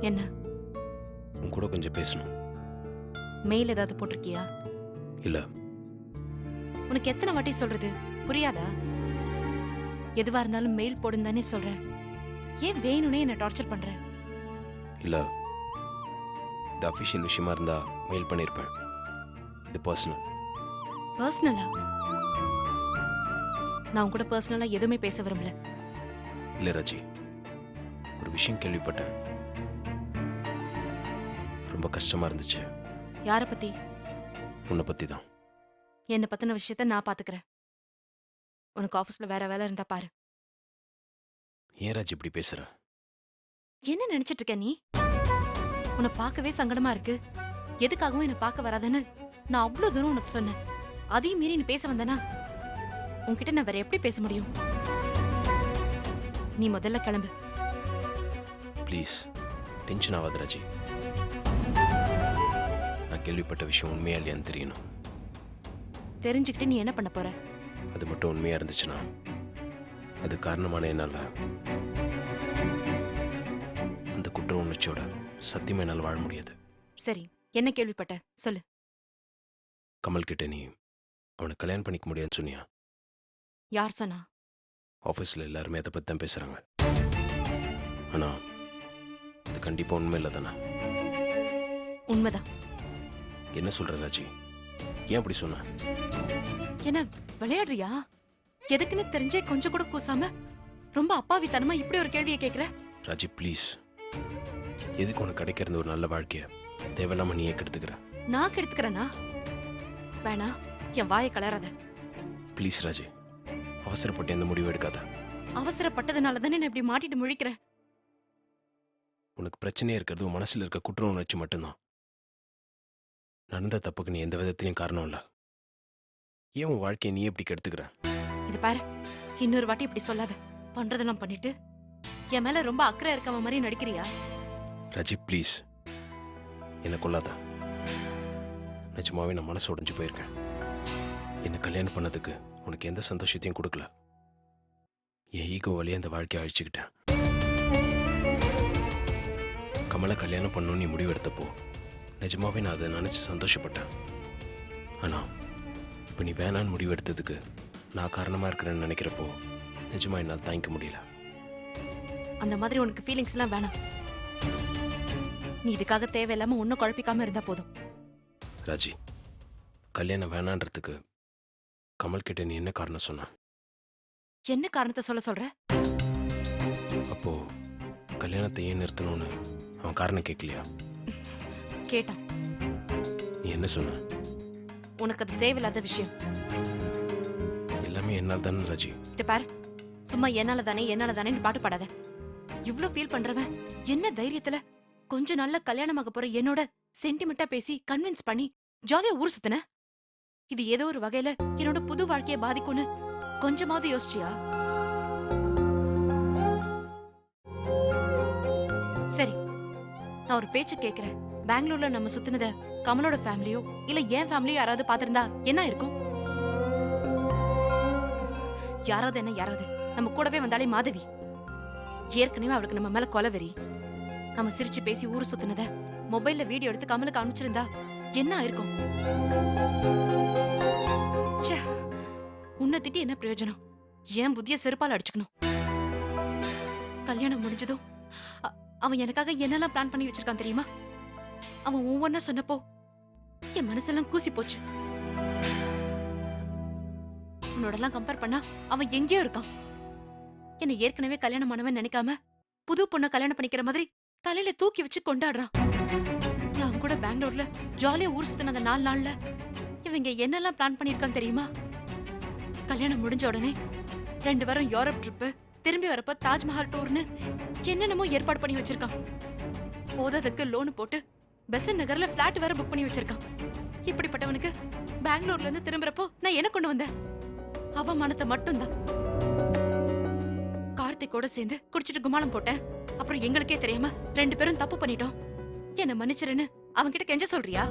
என்ன? உன் கூட கொஞ்சம் பேசணும். மெயில் ஏதாவது போட்டிருக்கியா? இல்ல. உனக்கு எத்தனை வாட்டி சொல்றது? புரியாதா? எதுவா இருந்தாலும் மெயில் போடுன்னு தானே சொல்றேன். ஏன் வேணும்னே என்ன டார்ச்சர் பண்ற? இல்ல. இது அஃபிஷியல் விஷயமா இருந்தா மெயில் பண்ணியிருப்பேன் இது பர்சனல் பர்சனலா நான் கூட பர்சனலா எதுவுமே பேச விரும்பல. இல்லை ராஜி. ஒரு விஷயம் கேள்விப்பட்டேன். ரொம்ப கஷ்டமா இருந்துச்சு. யார பத்தி? உன்னை பத்தி தான் என்ன பத்தின விஷயத்த நான் பாத்துக்கிறேன். உனக்கு ஆபீஸ்ல வேற வேலை இருந்தா பாரு. ஏன் ராஜி இப்படி பேசுற? என்ன நினைச்சிட்டு இருக்க நீ? உன்னை பார்க்கவே சங்கடமா இருக்கு. எதுக்காகவும் என்ன பார்க்க வராதன்னு நான் அவ்வளவு தூரம் உனக்கு சொன்னேன். அதையும் மீறி நீ பேச வந்தனா? உன்கிட்ட நான் வேற எப்படி பேச முடியும்? நீ முதல்ல கிளம்பு. ப்ளீஸ் டென்ஷன் ஆகாத ராஜி. நான் கேள்விப்பட்ட விஷயம் உண்மையா இல்லையான்னு தெரியணும். தெரிஞ்சுக்கிட்டு நீ என்ன பண்ண போற? அது மட்டும் உண்மையா இருந்துச்சுன்னா அது காரணமான என்னால அந்த குற்ற உணர்ச்சியோட சத்தியமா என்னால் வாழ முடியாது. சரி என்ன கேள்விப்பட்ட? சொல்லு. கமல் கிட்ட நீ அவனை கல்யாணம் பண்ணிக்க முடியாதுன்னு சொன்னியா? யார் சொன்னா? ஆஃபீஸில் எல்லாருமே அதை பற்றி தான் பேசுகிறாங்க ஆனால் அது கண்டிப்பாக உண்மை இல்லை தானே? உண்மைதான். என்ன சொல்கிற ராஜி? ஏன் அப்படி சொன்ன? என்ன விளையாடுறியா? எதுக்குன்னு தெரிஞ்சே கொஞ்சம் கூட கூசாம ரொம்ப அப்பாவித்தனமா இப்படி ஒரு கேள்வியை கேக்குற? ராஜி ப்ளீஸ் எதுக்கு உனக்கு கிடைக்கிறது ஒரு நல்ல வாழ்க்கையை? தேவையில்லாம நீயே கெடுத்துக்கிற. நான் கெடுத்துக்கிறேனா? வேணா என் வாயை கலராத. ப்ளீஸ் ராஜி அவசரப்பட்டு எந்த முடிவு எடுக்காத. அவசரப்பட்டதுனால தானே நான் இப்படி மாட்டிட்டு முழிக்கிறேன் உனக்கு பிரச்சனையே இருக்கிறது உன் மனசில் இருக்க குற்ற உணர்ச்சி மட்டும்தான். நடந்த தப்புக்கு நீ எந்த விதத்திலையும் காரணம் இல்லை. ஏன் உன் வாழ்க்கையை நீ எப்படி கெடுத்துக்கிற? இது பாரு இன்னொரு வாட்டி இப்படி சொல்லாத. பண்றதெல்லாம் பண்ணிட்டு என் மேல ரொம்ப அக்கறை இருக்கவ மாதிரி நடிக்கிறியா? ராஜி ப்ளீஸ். என்னை கொல்லாத. நிஜமாவே நான் மனசு உடைஞ்சு போயிருக்கேன். என்னை கல்யாணம் பண்ணதுக்கு உனக்கு எந்த சந்தோஷத்தையும் கொடுக்கல. என் ஈகோ வழியே அந்த வாழ்க்கையை அழிச்சுக்கிட்டேன். கமலை கல்யாணம் பண்ணணும்னு நீ முடிவெடுத்தப்போ நிஜமாவே நான் அதை நினச்சி சந்தோஷப்பட்டேன். ஆனால் இப்போ நீ வேணான்னு முடிவெடுத்ததுக்கு நான் காரணமாக இருக்கிறேன்னு நினைக்கிறப்போ நிஜமா என்னால் தாங்கிக்க முடியல. அந்த மாதிரி உனக்கு ஃபீலிங்ஸ் எல்லாம் வேணாம். நீ இதுக்காக தேவையில்லாம ஒன்னும் குழப்பிக்காம இருந்தா போதும். ராஜி கல்யாணம் வேணான்றதுக்கு கமல் கிட்ட நீ என்ன காரணம் சொன்ன? என்ன காரணத்தை சொல்ல சொல்ற? அப்போ கல்யாணத்தை ஏன் நிறுத்தணும்னு அவன் காரணம் கேட்கலையா? கேட்டான். என்ன சொன்ன? உனக்கு அது தேவையில்லாத விஷயம். எல்லாமே என்னால் தானே ராஜி. இது பாரு. சும்மா என்னால தானே என்னால தானே பாட்டு பாடாத. இவ்ளோ ஃபீல் பண்றவன் என்ன தைரியத்துல கொஞ்ச நாள்ல கல்யாணமாக போற என்னோட சென்டிமெண்டா பேசி கன்வின்ஸ் பண்ணி ஜாலியா ஊர் சுத்தின? இது ஏதோ ஒரு வகையில என்னோட புது வாழ்க்கைய பாதிக்கும்னு கொஞ்சமாவது யோசிச்சியா? சரி நான் ஒரு பேச்சு கேக்குறேன். பெங்களூர்ல நம்ம சுத்தினத கமலோட ஃபேமிலியோ இல்ல என் ஃபேமிலியோ யாராவது பாத்திருந்தா என்ன இருக்கும்? யாராவது என்ன யாராவது. நம்ம கூடவே வந்தாலே மாதவி. ஏற்கனவே அவளுக்கு நம்ம மேல கொலவெறி நம்ம சிரிச்சு பேசி ஊர் சுத்தினத மொபைல்ல வீடியோ எடுத்து கமலுக்கு அனுப்பிச்சிருந்தா என்ன ஆயிருக்கும்? உன்னை திட்டி என்ன பிரயோஜனம்? ஏன் புத்திய செருப்பால் அடிச்சுக்கணும். கல்யாணம் முடிஞ்சதும் அவன் எனக்காக என்னெல்லாம் பிளான் பண்ணி வச்சிருக்கான் தெரியுமா? அவன் ஒவ்வொன்னா சொன்னப்போ என் மனசெல்லாம் கூசி போச்சு. உன்னோடலாம் கம்பேர் பண்ணா அவன் எங்கேயோ இருக்கான். என்னை ஏற்கனவே கல்யாணம் ஆனவன் நினைக்காம புது பொண்ணை கல்யாணம் பண்ணிக்கிற மாதிரி தலையில தூக்கி வச்சு கொண்டாடுறான். நான் அவன் கூட பெங்களூர்ல ஜாலியா ஊர் சுத்தின அந்த நாலு நாள்ல இவங்க என்னெல்லாம் பிளான் பண்ணிருக்கான் தெரியுமா? கல்யாணம் முடிஞ்ச உடனே ரெண்டு வாரம் யூரோப் ட்ரிப்பு திரும்பி வரப்ப தாஜ்மஹால் டூர்னு என்னென்னமோ ஏற்பாடு பண்ணி வச்சிருக்கான். போதாதுக்கு லோனு போட்டு பெசன் நகர்ல பிளாட் வேற புக் பண்ணி வச்சிருக்கான். இப்படிப்பட்டவனுக்கு பெங்களூர்ல இருந்து திரும்புறப்போ நான் என்ன கொண்டு வந்தேன்? அவமானத்தை மட்டும்தான். கார்த்திக்கோட சேர்ந்து குடிச்சிட்டு குமாலம் போட்டேன். அப்புறம் எங்களுக்கே தெரியாம ரெண்டு பேரும் தப்பு பண்ணிட்டோம். என்ன மன்னிச்சிருன்னு அவன்கிட்ட கெஞ்ச சொல்றியா?